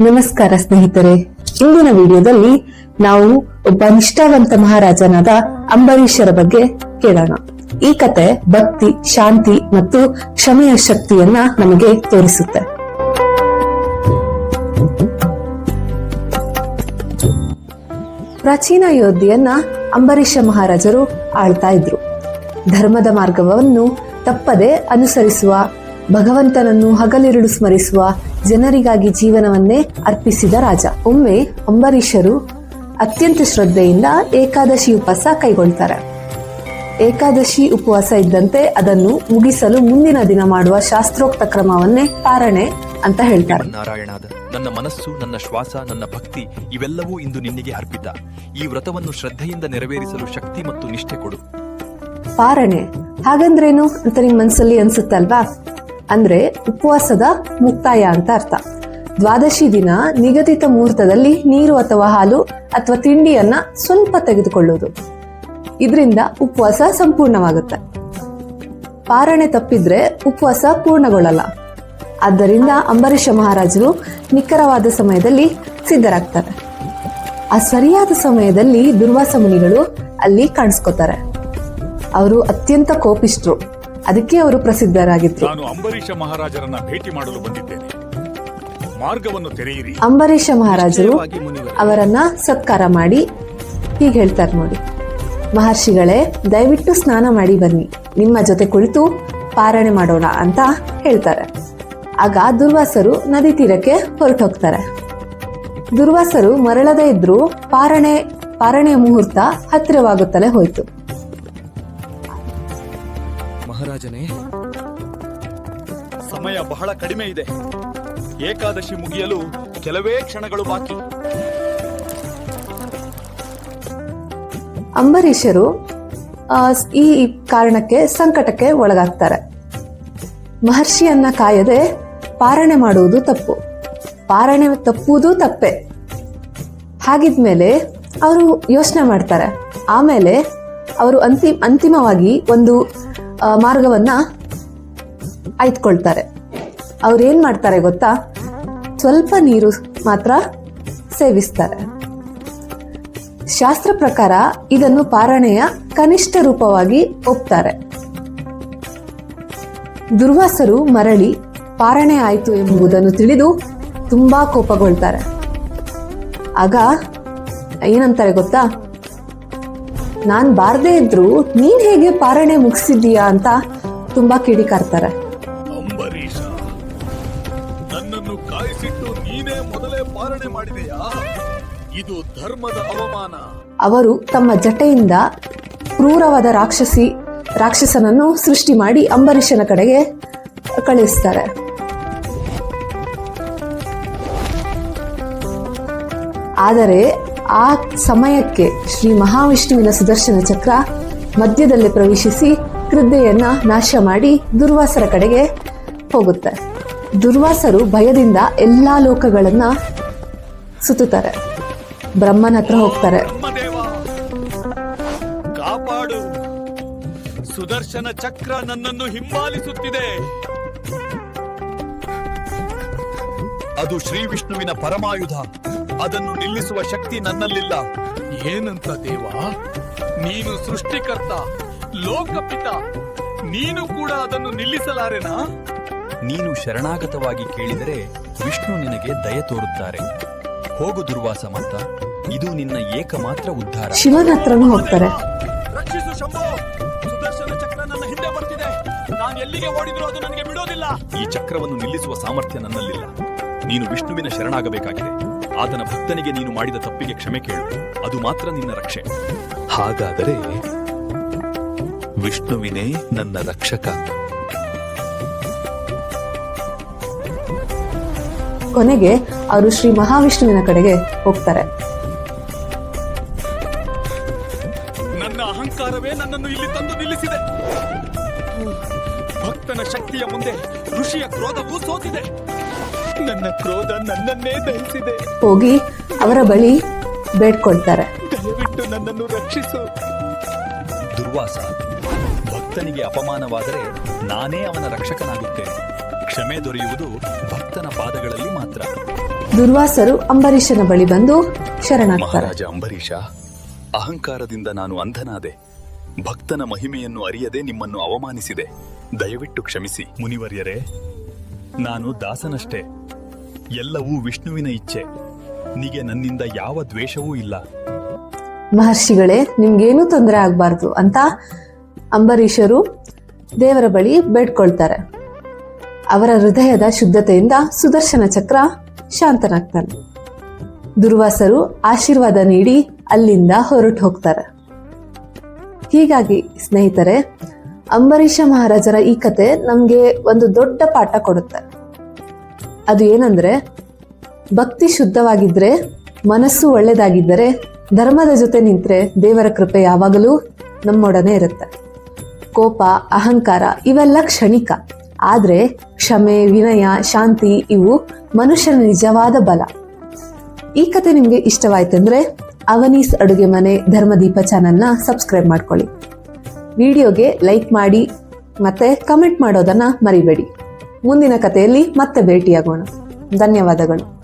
ನಮಸ್ಕಾರ ಸ್ನೇಹಿತರೆ. ಇಂದಿನ ವಿಡಿಯೋದಲ್ಲಿ ನಾವು ಒಬ್ಬ ನಿಷ್ಠಾವಂತ ಮಹಾರಾಜನಾದ ಅಂಬರೀಷರ ಬಗ್ಗೆ ಕೇಳೋಣ. ಈ ಕತೆ ಭಕ್ತಿ, ಶಾಂತಿ ಮತ್ತು ಕ್ಷಮೆಯ ಶಕ್ತಿಯನ್ನ ನಮಗೆ ತೋರಿಸುತ್ತೆ. ಪ್ರಾಚೀನ ಯೋಧಿಯನ್ನ ಅಂಬರೀಷ ಮಹಾರಾಜರು ಆಳ್ತಾ ಇದ್ರು. ಧರ್ಮದ ಮಾರ್ಗವನ್ನು ತಪ್ಪದೆ ಅನುಸರಿಸುವ ಭಗವಂತನನ್ನು ಹಗಲಿರುಳು ಸ್ಮರಿಸುವ ಜನರಿಗಾಗಿ ಜೀವನವನ್ನೇ ಅರ್ಪಿಸಿದ ರಾಜ. ಒಮ್ಮೆ ಅಂಬರೀಷರು ಅತ್ಯಂತ ಶ್ರದ್ಧೆಯಿಂದ ಏಕಾದಶಿ ಉಪವಾಸ ಕೈಗೊಳ್ತಾರೆ. ಏಕಾದಶಿ ಉಪವಾಸ ಇದ್ದಂತೆ ಅದನ್ನು ಮುಗಿಸಲು ಮುಂದಿನ ದಿನ ಮಾಡುವ ಶಾಸ್ತ್ರೋಕ್ತ ಕ್ರಮವನ್ನೇ ಪಾರಣೆ ಅಂತ ಹೇಳ್ತಾರೆ. ನಾರಾಯಣಾದ ನನ್ನ ಮನಸ್ಸು ನನ್ನ ಶ್ವಾಸ ನನ್ನ ಭಕ್ತಿ ಇವೆಲ್ಲವೂ ಇಂದು ನಿನ್ನಿಗೆ ಅರ್ಪಿತ. ಈ ವ್ರತವನ್ನು ಶ್ರದ್ಧೆಯಿಂದ ನೆರವೇರಿಸಲು ಶಕ್ತಿ ಮತ್ತು ನಿಷ್ಠೆ ಕೊಡು. ಪಾರಣೆ. ಹಾಗಂದ್ರೇನು ಅಂತ ನಿಮ್ ಮನ್ಸಲ್ಲಿ ಅನ್ಸುತ್ತಲ್ವಾ? ಅಂದ್ರೆ ಉಪವಾಸದ ಮುಕ್ತಾಯ ಅಂತ ಅರ್ಥ. ದ್ವಾದಶಿ ದಿನ ನಿಗದಿತ ಮುಹೂರ್ತದಲ್ಲಿ ನೀರು ಅಥವಾ ಹಾಲು ಅಥವಾ ತಿಂಡಿಯನ್ನ ಸ್ವಲ್ಪ ತೆಗೆದುಕೊಳ್ಳುವುದು. ಇದರಿಂದ ಉಪವಾಸ ಸಂಪೂರ್ಣವಾಗುತ್ತೆ. ಪಾರಣೆ ತಪ್ಪಿದ್ರೆ ಉಪವಾಸ ಪೂರ್ಣಗೊಳ್ಳಲ್ಲ. ಆದ್ದರಿಂದ ಅಂಬರೀಷ ಮಹಾರಾಜರು ನಿಖರವಾದ ಸಮಯದಲ್ಲಿ ಸಿದ್ಧರಾಗ್ತಾರೆ. ಆ ಸರಿಯಾದ ಸಮಯದಲ್ಲಿ ದುರ್ವಾಸ ಮುನಿಗಳು ಅಲ್ಲಿ ಕಾಣಿಸ್ಕೋತಾರೆ. ಅವರು ಅತ್ಯಂತ ಕೋಪಿಷ್ಟ್ರು. ಅದಕ್ಕೆ ಅವರು ಪ್ರಸಿದ್ಧರಾಗಿದ್ದರು ನಾನು ಅಂಬರೀಷ ಮಹಾರಾಜರನ್ನ ಭೇಟಿ ಮಾಡಲು ಬಂದಿದ್ದೇನೆ. ಮಾರ್ಗವನ್ನು ತೆರೆಯಿರಿ. ಅಂಬರೀಷ ಮಹಾರಾಜರು ಅವರನ್ನ ಸತ್ಕಾರ ಮಾಡಿ ಹೀಗೆ ಹೇಳ್ತಾರೆ ನೋಡಿ. ಮಹರ್ಷಿಗಳೇ ದಯವಿಟ್ಟು ಸ್ನಾನ ಮಾಡಿ ಬನ್ನಿ. ನಿಮ್ಮ ಜೊತೆ ಕುಳಿತು ಪಾರಣೆ ಮಾಡೋಣ ಅಂತ ಹೇಳ್ತಾರೆ. ಆಗ ದುರ್ವಾಸರು ನದಿ ತೀರಕ್ಕೆ ಹೊರಟೋಗ್ತಾರೆ. ದುರ್ವಾಸರು ಮರಳದೇ ಇದ್ರೂ ಪಾರಣೆ ಪಾರಣೆಯ ಮುಹೂರ್ತ ಹತ್ತಿರವಾಗುತ್ತಲೇ ಹೋಯ್ತು. ಮಹಾರಾಜನೇ ಸಮಯ ಬಹಳ ಕಡಿಮೆ ಇದೆ. ಏಕಾದಶಿ ಮುಗಿಯಲು ಕೆಲವೇ ಕ್ಷಣಗಳು ಬಾಕಿ. ಅಂಬರೀಷರು ಆ, ಈ ಕಾರಣಕ್ಕೆ ಸಂಕಟಕ್ಕೆ ಒಳಗಾಗ್ತಾರೆ. ಮಹರ್ಷಿಯನ್ನ ಕಾಯದೆ ಪಾರಣೆ ಮಾಡುವುದು ತಪ್ಪು. ಪಾರಣೆ ತಪ್ಪುವುದು ತಪ್ಪೆ. ಹಾಗಿದ್ಮೇಲೆ ಅವರು ಯೋಚನೆ ಮಾಡ್ತಾರೆ. ಆಮೇಲೆ ಅವರು ಅಂತಿಮ ಅಂತಿಮವಾಗಿ ಒಂದು ಮಾರ್ಗವನ್ನ ಆಯ್ದುಕೊಳ್ತಾರೆ ಅವ್ರೇನ್ ಮಾಡ್ತಾರೆ ಗೊತ್ತಾ? ಸ್ವಲ್ಪ ನೀರು ಮಾತ್ರ ಸೇವಿಸ್ತಾರೆ. ಶಾಸ್ತ್ರ ಪ್ರಕಾರ ಇದನ್ನು ಪಾರಣೆಯ ಕನಿಷ್ಠ ರೂಪವಾಗಿ ಒಪ್ತಾರೆ. ದುರ್ವಾಸರು ಮರಳಿ ಪಾರಣೆ ಆಯಿತು ಎಂಬುದನ್ನು ತಿಳಿದು ತುಂಬಾ ಕೋಪಗೊಳ್ತಾರೆ. ಆಗ ಏನಂತಾರೆ ಗೊತ್ತಾ? ನಾನ್ ಬಾರದೇ ಇದ್ರು ನೀನ್ ಹೇಗೆ ಪಾರಣೆ ಮುಗಿಸಿದ್ದೀಯಾ ಅಂತ ತುಂಬಾ ಕಿಡಿಕಾರ್ತಾರೆ ಅಂಬರೀಷ ನನ್ನನ್ನು ಕಾಯಿಸಿಟ್ಟು ನೀನೇ ಮೊದಲೇ ಪಾರಣೆ ಮಾಡಿದೆಯಾ? ಇದು ಧರ್ಮದ ಅವಮಾನ. ಅವರು ತಮ್ಮ ಜಟೆಯಿಂದ ಕ್ರೂರವಾದ ರಾಕ್ಷಸಿ ರಾಕ್ಷಸನನ್ನು ಸೃಷ್ಟಿ ಮಾಡಿ ಅಂಬರೀಷನ ಕಡೆಗೆ ಕಳಿಸ್ತಾರೆ. ಆದರೆ ಆ ಸಮಯಕ್ಕೆ ಶ್ರೀ ಮಹಾವಿಷ್ಣುವಿನ ಸುದರ್ಶನ ಚಕ್ರ ಮಧ್ಯದಲ್ಲಿ ಪ್ರವೇಶಿಸಿ ಕೃದ್ಧೆಯನ್ನ ನಾಶ ಮಾಡಿ ದುರ್ವಾಸರ ಕಡೆಗೆ ಹೋಗುತ್ತೆ. ದುರ್ವಾಸರು ಭಯದಿಂದ ಎಲ್ಲಾ ಲೋಕಗಳನ್ನ ಸುತ್ತುತ್ತಾರೆ. ಬ್ರಹ್ಮನ ಹತ್ರ ಹೋಗ್ತಾರೆ. ಸುದರ್ಶನ ಚಕ್ರ ನನ್ನನ್ನು ಹಿಂಬಾಲಿಸುತ್ತಿದೆ. ಅದು ಶ್ರೀ ವಿಷ್ಣುವಿನ ಪರಮಾಯುಧ. ಅದನ್ನು ನಿಲ್ಲಿಸುವ ಶಕ್ತಿ ನನ್ನಲ್ಲಿಲ್ಲ. ಏನಂತ ದೇವ? ನೀನು ಸೃಷ್ಟಿಕರ್ತ ಲೋಕಪಿತ. ನೀನು ಕೂಡ ಅದನ್ನು ನಿಲ್ಲಿಸಲಾರೆನಾ? ನೀನು ಶರಣಾಗತವಾಗಿ ಕೇಳಿದರೆ ವಿಷ್ಣು ನಿನಗೆ ದಯ ತೋರುತ್ತಾರೆ. ಹೋಗು ದುರ್ವಾಸ ಮಂತ ಇದು ನಿನ್ನ ಏಕಮಾತ್ರ ಉದ್ಧಾರ. ಶಿವನ ಹತ್ರನೂ ಹೋಗ್ತಾರೆ. ರಕ್ಷಿಸು ಶಂಭೋ. ಸುದರ್ಶನ ಚಕ್ರ ನನ್ನ ಹಿಂದೆ ಬರ್ತಿದೆ. ನಾನು ಎಲ್ಲಿಗೆ ಓಡಿದ್ರು ಅದು ನನಗೆ ಬಿಡೋದಿಲ್ಲ. ಈ ಚಕ್ರವನ್ನು ನಿಲ್ಲಿಸುವ ಸಾಮರ್ಥ್ಯ ನನ್ನಲ್ಲಿಲ್ಲ. ನೀನು ವಿಷ್ಣುವಿನ ಶರಣಾಗಬೇಕಾಗಿದೆ. ಆತನ ಭಕ್ತನಿಗೆ ನೀನು ಮಾಡಿದ ತಪ್ಪಿಗೆ ಕ್ಷಮೆ ಕೇಳು. ಅದು ಮಾತ್ರ ನಿನ್ನ ರಕ್ಷೆ. ಹಾಗಾದರೆ ವಿಷ್ಣುವಿನೇ ನನ್ನ ರಕ್ಷಕ. ಕೊನೆಗೆ ಅವರು ಶ್ರೀ ಮಹಾವಿಷ್ಣುವಿನ ಕಡೆಗೆ ಹೋಗ್ತಾರೆ. ನನ್ನ ಅಹಂಕಾರವೇ ನನ್ನನ್ನು ಇಲ್ಲಿ ತಂದು ನಿಲ್ಲಿಸಿದೆ. ಭಕ್ತನ ಶಕ್ತಿಯ ಮುಂದೆ ಋಷಿಯ ಕ್ರೋಧವೂ ಸೋತಿದೆ. ನನ್ನ ಕ್ರೋಧ ನನ್ನನ್ನೇ ದಹಿಸಿದೆ. ಹೋಗಿ ಅವರ ಬಳಿ ಬೇಡ್ಕೊಳ್ತಾರೆ ದಯವಿಟ್ಟು ನನ್ನನ್ನು ರಕ್ಷಿಸು. ದುರ್ವಾಸ ಭಕ್ತನಿಗೆ ಅಪಮಾನವಾದರೆ ನಾನೇ ಅವನ ರಕ್ಷಕನಾಗುತ್ತೇನೆ. ಕ್ಷಮೆ ದೊರೆಯುವುದು ಭಕ್ತನ ಪಾದಗಳಲ್ಲಿ ಮಾತ್ರ. ದುರ್ವಾಸರು ಅಂಬರೀಷನ ಬಳಿ ಬಂದು ಶರಣ ಮಹಾರಾಜ ಅಂಬರೀಷ ಅಹಂಕಾರದಿಂದ ನಾನು ಅಂಧನಾದೆ. ಭಕ್ತನ ಮಹಿಮೆಯನ್ನು ಅರಿಯದೆ ನಿಮ್ಮನ್ನು ಅವಮಾನಿಸಿದೆ. ದಯವಿಟ್ಟು ಕ್ಷಮಿಸಿ ಮುನಿವರ್ಯರೇ. ನಾನು ದಾಸನಷ್ಟೇ. ಎಲ್ಲವೂ ವಿಷ್ಣುವಿನ ಇಚ್ಛೆ. ನಿಗೆ ನನ್ನಿಂದ ಯಾವ ದ್ವೇಷವೂ ಇಲ್ಲ. ಮಹರ್ಷಿಗಳೇ, ನಿಮ್ಗೇನೂ ತೊಂದರೆ ಆಗಬಾರ್ದು ಅಂತ ಅಂಬರೀಷರು ದೇವರ ಬಳಿ ಬೇಡ್ಕೊಳ್ತಾರೆ. ಅವರ ಹೃದಯದ ಶುದ್ಧತೆಯಿಂದ ಸುದರ್ಶನ ಚಕ್ರ ಶಾಂತನಾಗ್ತಾನೆ. ದುರ್ವಾಸರು ಆಶೀರ್ವಾದ ನೀಡಿ ಅಲ್ಲಿಂದ ಹೊರಟು ಹೋಗ್ತಾರೆ. ಹೀಗಾಗಿ ಸ್ನೇಹಿತರೆ ಅಂಬರೀಷ ಮಹಾರಾಜರ ಈ ಕತೆ ನಮ್ಗೆ ಒಂದು ದೊಡ್ಡ ಪಾಠ ಕೊಡುತ್ತೆ. ಅದು ಏನಂದ್ರೆ, ಭಕ್ತಿ ಶುದ್ಧವಾಗಿದ್ರೆ ಮನಸ್ಸು ಒಳ್ಳೆದಾಗಿದ್ದರೆ ಧರ್ಮದ ಜೊತೆ ನಿಂತರೆ ದೇವರ ಕೃಪೆ ಯಾವಾಗಲೂ ನಮ್ಮೊಡನೆ ಇರುತ್ತೆ. ಕೋಪ, ಅಹಂಕಾರ ಇವೆಲ್ಲ ಕ್ಷಣಿಕ. ಆದ್ರೆ ಕ್ಷಮೆ, ವಿನಯ, ಶಾಂತಿ ಇವು ಮನುಷ್ಯನ ನಿಜವಾದ ಬಲ. ಈ ಕತೆ ನಿಮ್ಗೆ ಇಷ್ಟವಾಯ್ತಂದ್ರೆ ಅವನೀಸ್ ಅಡುಗೆ ಮನೆ ಧರ್ಮದೀಪ ಚಾನಲ್ನ ಸಬ್ಸ್ಕ್ರೈಬ್ ಮಾಡ್ಕೊಳ್ಳಿ. ವಿಡಿಯೋಗೆ ಲೈಕ್ ಮಾಡಿ ಮತ್ತೆ ಕಮೆಂಟ್ ಮಾಡೋದನ್ನ ಮರಿಬೇಡಿ. ಮುಂದಿನ ಕಥೆಯಲ್ಲಿ ಮತ್ತೆ ಭೇಟಿಯಾಗೋಣ. ಧನ್ಯವಾದಗಳು.